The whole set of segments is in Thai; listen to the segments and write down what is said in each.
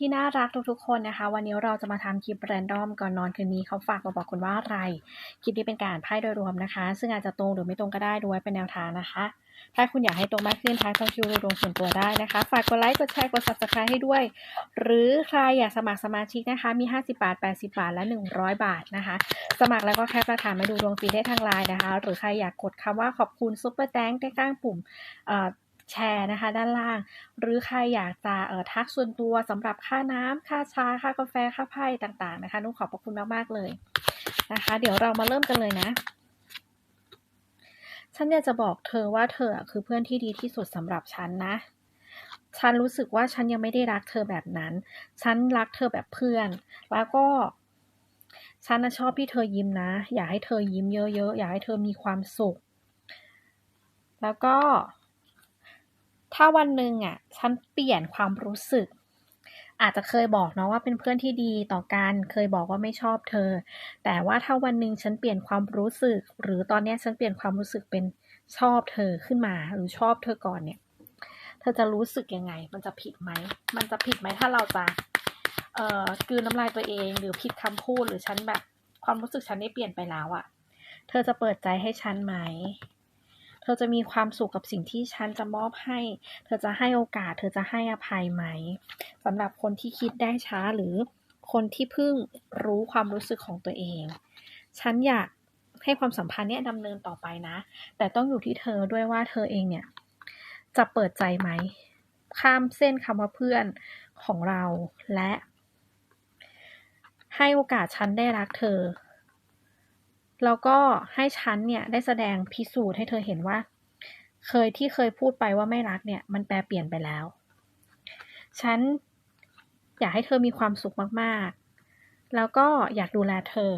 ที่น่ารักทุกๆคนนะคะ วันนี้เราจะมาทำคลิปแรนดอมก่อนนอนคืนนี้เขาฝากมาบอกคุณว่าอะไรคลิปนี้เป็นการไพ่โดยรวมนะคะ ซึ่งอาจจะตรงหรือไม่ตรงก็ได้ดูไว้เป็นแนวทางนะคะ ถ้าคุณอยากให้ตรงมากขึ้นทักช่องคิวดวงส่วนตัวได้นะคะ ฝากกดไลค์กดแชร์กด subscribe ให้ด้วย หรือใครอยากสมัครสมาชิกนะคะมี 50 บาท 80 บาทและ 100 บาทนะคะ สมัครแล้วก็แคปมาถามมาดูดวงฟรีได้ทางไลน์นะคะ หรือใครอยากกดคำว่าขอบคุณซุปเปอร์แตงใกล้ๆปุ่มเอ่อ แชร์นะคะ ด้านล่าง หรือใครอยากจะเอ่อทักส่วนตัวสำหรับค่าน้ำค่าชาค่ากาแฟค่าไพ่ต่างๆนะคะนุ่งขอบพระคุณมากๆเลยนะคะ เดี๋ยวเรามาเริ่มกันเลยนะฉันอยากจะบอกเธอว่าเธอคือเพื่อนที่ดีที่สุดสำหรับฉันนะ ฉันรู้สึกว่าฉันยังไม่ได้รักเธอแบบนั้น ฉันรักเธอแบบเพื่อน แล้วก็ ฉันชอบที่เธอยิ้มนะ อยากให้เธอยิ้มเยอะๆ อยากให้เธอมีความสุข แล้วก็ ถ้าวันหนึ่งอะฉันเปลี่ยนความรู้สึก อาจจะเคยบอกเนาะว่าเป็นเพื่อนที่ดีต่อกัน เคยบอกว่าไม่ชอบเธอ แต่ว่าถ้าวันหนึ่งฉันเปลี่ยนความรู้สึก หรือตอนนี้ฉันเปลี่ยนความรู้สึกเป็นชอบเธอขึ้นมา หรือชอบเธอก่อนเนี่ย เธอจะรู้สึกยังไง มันจะผิดไหม มันจะผิดไหมถ้าเราจะเอ่อกืนน้ำลายตัวเอง หรือผิดคำพูดหรือฉันแบบความรู้สึกฉันได้เปลี่ยนไปแล้วอะ เธอจะเปิดใจให้ฉันไหม เธอจะมีความสุขกับสิ่งที่ฉันจะมอบให้ เธอจะให้โอกาส เธอจะให้อภัยไหมสำหรับคนที่คิดได้ช้าหรือคนที่เพิ่งรู้ความรู้สึกของตัวเอง ฉันอยากให้ความสัมพันธ์เนี้ยดำเนินต่อไปนะ แต่ต้องอยู่ที่เธอด้วยว่าเธอเองเนี่ย จะเปิดใจไหม ข้ามเส้นคำว่าเพื่อนของเราและ ให้โอกาสฉันได้รักเธอ แล้วก็ให้ฉันเนี่ยได้แสดงพิสูจน์ให้เธอเห็นว่า เคยที่เคยพูดไปว่าไม่รักเนี่ย มันแปลเปลี่ยนไปแล้ว ฉันอยากให้เธอมีความสุขมากๆ แล้วก็อยากดูแลเธอ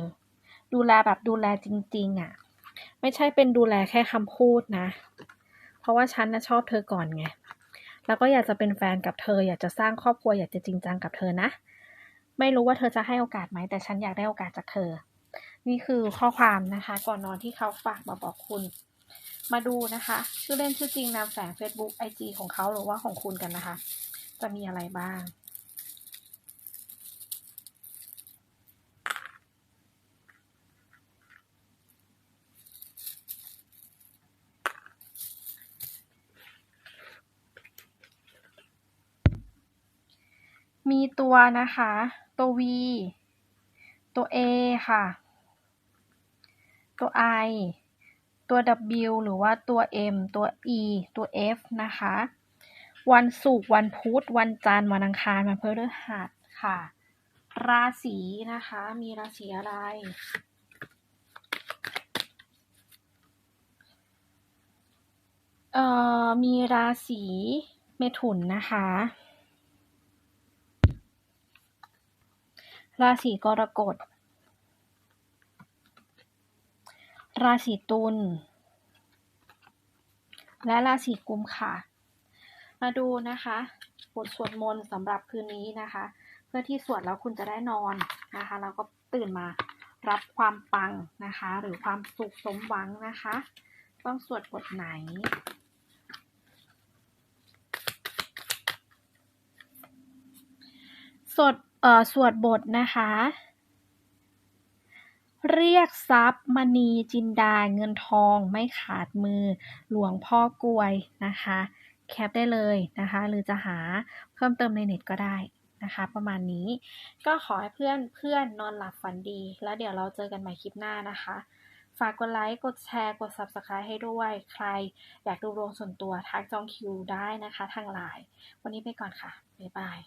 ดูแลแบบดูแลจริง ๆอะ ไม่ใช่เป็นดูแลแค่คำพูดนะ เพราะว่าฉันนะชอบเธอก่อนไง แล้วก็อยากจะเป็นแฟนกับเธอ อยากจะสร้างครอบครัวอยากจะจริงจังกับเธอนะ ไม่รู้ว่าเธอจะให้โอกาสไหม แต่ฉันอยากได้โอกาสจากเธอ นี่คือข้อความนะคะ ก่อนนอนที่เขาฝากมาบอกคุณ มาดูนะคะ ชื่อเล่นชื่อจริงนามแฝง Facebook IG ของเขาหรือว่าของคุณกันนะคะ จะมีอะไรบ้างมีตัวนะคะ ตัว V ตัว A ค่ะ ตัว I ตัว W หรือว่าตัว M ตัว E ตัว F นะคะ วันศุกร์วันพุธวันจันทร์วันอังคารวันพฤหัสค่ะ ราศีนะคะ มีราศีอะไร เอ่อ มีราศีเมถุนนะคะ ราศีกรกฎ ราศีตุลและราศีกุมค่ะ มาดูนะคะบทสวดมนต์สำหรับคืนนี้นะคะ เพื่อที่สวดแล้วคุณจะได้นอนนะคะ แล้วก็ตื่นมารับความปังนะคะ หรือความสุขสมหวังนะคะ ต้องสวดบทไหนสวดเอ่อสวดบทนะคะ เรียกทรัพย์มณีจินดาเงินทองไม่ขาดมือหลวงพ่อกลวยนะคะ แคปได้เลยนะคะ หรือจะหาเพิ่มเติมในเน็ตก็ได้นะคะ ประมาณนี้ก็ขอให้เพื่อนเพื่อนนอนหลับฝันดี แล้วเดี๋ยวเราเจอกันใหม่คลิปหน้านะคะ ฝากกดไลค์ กดแชร์ กด Subscribe ให้ด้วย ใครอยากดูดวงส่วนตัวทักจองคิวได้นะคะ ทางไลน์วันนี้ไปก่อนค่ะ บ๊ายบาย